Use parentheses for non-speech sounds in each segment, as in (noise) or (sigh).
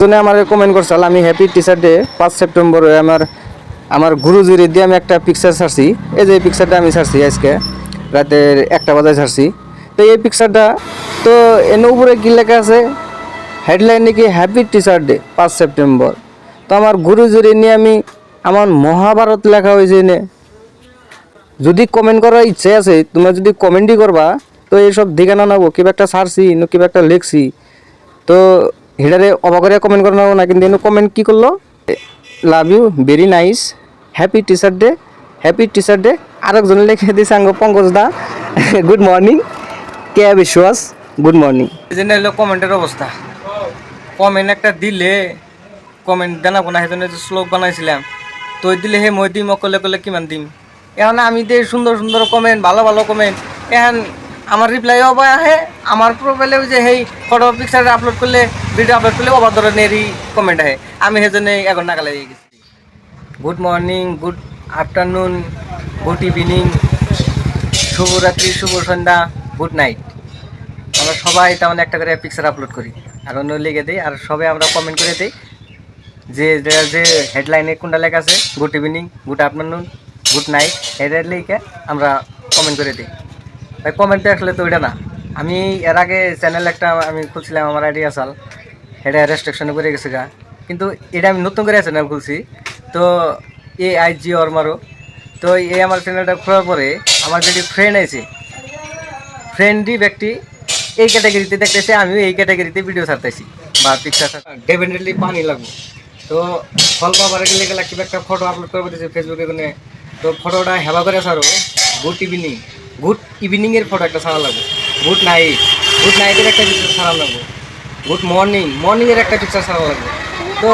জন্য আমার কমেন্ট করছিল আমি হ্যাপি টিচার ডে পাঁচ সেপ্টেম্বর আমার আমার গুরুজির দিয়ে আমি একটা পিকচার ছাড়ছি। এই যে পিকচারটা আমি ছাড়ছি আজকে, রাতের একটা বাজায় ছাড়ছি। তো এই পিকচারটা তো এর উপরে কী লেখা আছে? হেডলাইন নাকি হ্যাপি টিচার ডে পাঁচ সেপ্টেম্বর তো আমার গুরুজির নিয়ে আমি, আমার মহাভারত লেখা হয়েছে এনে। যদি কমেন্ট করার ইচ্ছে আছে, তোমরা যদি কমেন্টই করবা, তো এইসব দিকে না নেব, কিবা একটা ছাড়ছি, কিবা একটা লিখছি। তো হিডারে কমেন্ট করে নেব না, কিন্তু এনে কমেন্ট কি করল? Love you very nice happy teacher day happy teacher day আরেকজন লিখে দিয়েছে আঙ্গ Pankaj da good morning K Biswas? Good morning এই জন্য হলো কমেন্টের অবস্থা। কমেন্ট একটা দিলে কমেন্ট জানাব না সেজন্য যে শ্লোক বানাইছিলাম। তো ওই দিলে হে মই দিম, অকলে কলে কিমান দিম? এখন আমি দিয়ে সুন্দর সুন্দর কমেন্ট ভালো ভালো কমেন্ট এখন আমার রিপ্লাই অবা আহে, আমার প্রোফাইলে যে সেই ফটো পিকচার আপলোড করলে ভিডিও আপলোড করলে অবার ধরনেরই কমেন্ট আহে। আমি সেজন্য এখন নাগালে গেছি। Good morning good afternoon good evening শুভরাত্রি, শুভ সন্ধ্যা গুড নাইট আমরা সবাই তেমন একটা করে পিকচার আপলোড করি। আর অন্য লিখে দিই, আর সবাই আমরা কমেন্ট করে দিই যে, যে- হেডলাইনে কোনটা লেখা আছে good evening good afternoon good night এটা লিখে আমরা কমেন্ট করে দিই। তাই কমেন্টে আসলে তো ওইটা না। আমি এর আগে চ্যানেল একটা আমি খুলছিলাম, আমার আইডিয়া সাল এটা রেস্ট্রিকশনে পড়ে গেছে গা। কিন্তু এটা আমি নতুন করে চ্যানেল খুলছি। তো এ আই জি অরমারো তো এই আমার চ্যানেলটা খোলার পরে আমার যেটি ফ্রেন্ড আছে ফ্রেন্ডলি ব্যক্তি এই ক্যাটাগরিতে দেখতেছে, আমিও এই ক্যাটাগরিতে ভিডিও ছাড়তেছি বা পিকচার ডেফিনেটলি পানি লাগবে। তো ফল পাবার গেলে গেলে কিবা একটা ফটো আপলোড করব দিয়েছে ফেসবুকে তো ফটোটা হেবা করে ছাড়ো গুড ইভিনিং গুড ইভিনিংয়ের ফটো একটা ছাড়া লাগবে। Good night. গুড নাইটের একটা পিকচার ছাড়া লাগবে। Good morning. মর্নিংয়ের একটা পিকচার ছাড়া লাগবে। তো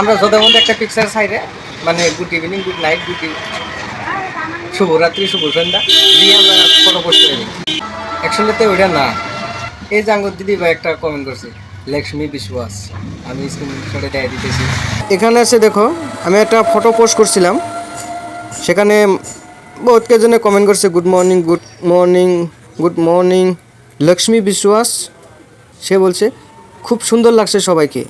আমরা যত মধ্যে একটা পিকচার সাইডে মানে good evening, good night, good শুভরাত্রি, শুভ সন্ধ্যা। দিয়ে আমরা ফটো পোস্ট করে দিই। অ্যাকচুয়ালি তো ওইটা না। এই জাঙ্গর দিদি ভাই একটা কমেন্ট করছে, লক্ষ্মী বিশ্বাস, আমি স্ক্রিনশটে দেয় দিতেছি। এখানে আছে দেখো, আমি একটা ফটো পোস্ট করছিলাম। সেখানে বহুত কেজনে কমেন্ট করছে good morning good morning good morning Lakshmi Biswas, সে বলছে, খুব সুন্দর লাগছে সবাইকে।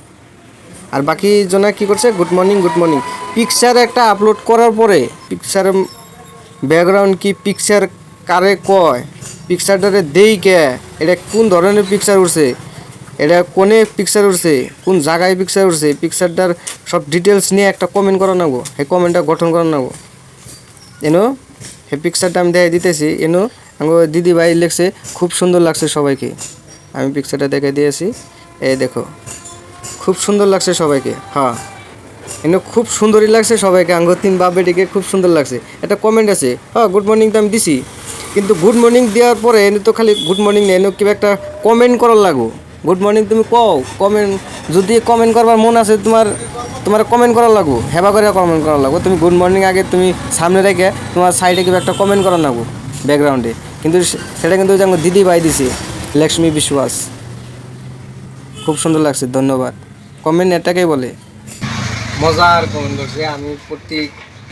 আর বাকি জনা কি করছে good morning good morning picture একটা আপলোড করার পরে পিকচার ব্যাকগ্রাউন্ড কি পিকচার কারে কয় পিকচারটারে দেই কে, এটা কোন ধরনের পিকচার উঠছে, এটা কোনে পিকচার উঠছে, কোন জায়গায় পিকচার উঠছে পিকচারটার সব ডিটেলস নিয়ে একটা কমেন্ট করা নেব সেই কমেন্টটা গঠন করা নেব এনো সেই পিকচারটা আমি দেখাই দিতেছি এনো আমার দিদি ভাই লিখছে, খুব সুন্দর লাগছে সবাইকে। আমি পিকচারটা দেখে দিয়েছি। এই দেখো, খুব সুন্দর লাগছে সবাইকে। হ্যাঁ। এনে খুব সুন্দরই লাগছে সবাইকে। আঙ্গ, তিন বাপ বেটিকে খুব সুন্দর লাগছে। একটা কমেন্ট আছে হ্যাঁ গুড মর্নিং তো আমি দিছি। কিন্তু গুড মর্নিং দেওয়ার পরে এনে তো খালি গুড মর্নিং নেই এনে কিবা একটা কমেন্ট করার লাগো গুড মর্নিং তুমি কও কমেন্ট যদি কমেন্ট করবার মন আছে তোমার তোমার কমেন্ট করার লাগো হেবা করে কমেন্ট করার লাগবো। তুমি গুড মর্নিং আগে তুমি সামনে রেখে তোমার সাইডে কিবা একটা কমেন্ট করার লাগো ব্যাকগ্রাউন্ডে কিন্তু সেটা কিন্তু ওই যে আমার দিদি ভাই দিছে লক্ষ্মী বিশ্বাস খুব সুন্দর লাগছে, ধন্যবাদ। কমেন্ট এটাকেই বলে। মজার কমেন্ট করছে, আমি প্রতি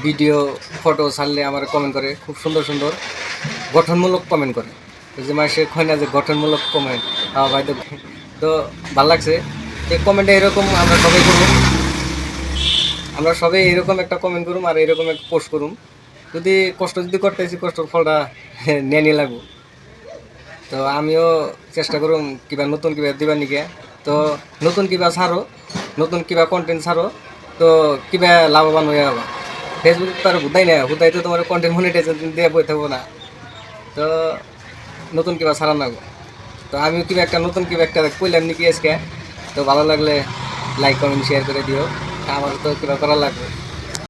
ভিডিও ফটো ছাড়লে আমার কমেন্ট করে, খুব সুন্দর সুন্দর। গঠনমূলক কমেন্ট করে। যে মাসে কয় না যে গঠনমূলক কমেন্ট ভাই তো তো ভালো লাগছে। এই কমেন্টে এরকম আমরা সবাই করব। আমরা সবাই এরকম একটা কমেন্ট করুম আর এরকম একটা পোস্ট করুম। যদি কষ্ট যদি করতেছি, কষ্টর ফলটা (laughs) নিয়ে নিয়ে লাগবো। তো আমিও চেষ্টা করুম কিবা নতুন কিবা দিবার নিকে। তো নতুন কিবা ছাড়ো, নতুন কিবা কন্টেন্ট ছাড়ো, তো কিবা লাভবান হয়ে যাব ফেসবুক তো আর হুদাই না হুদাই তো তোমার কন্টেন্ট মনিটাইজেশন দিয়ে বই থাকব না। তো নতুন কিবা ছাড়া নাগো তো আমিও কি একটা নতুন কি একটা কইলাম নাকি আজকে। তো ভালো লাগলে লাইক কমেন্ট শেয়ার করে দিও। আমার তো কিবা করা লাগবে।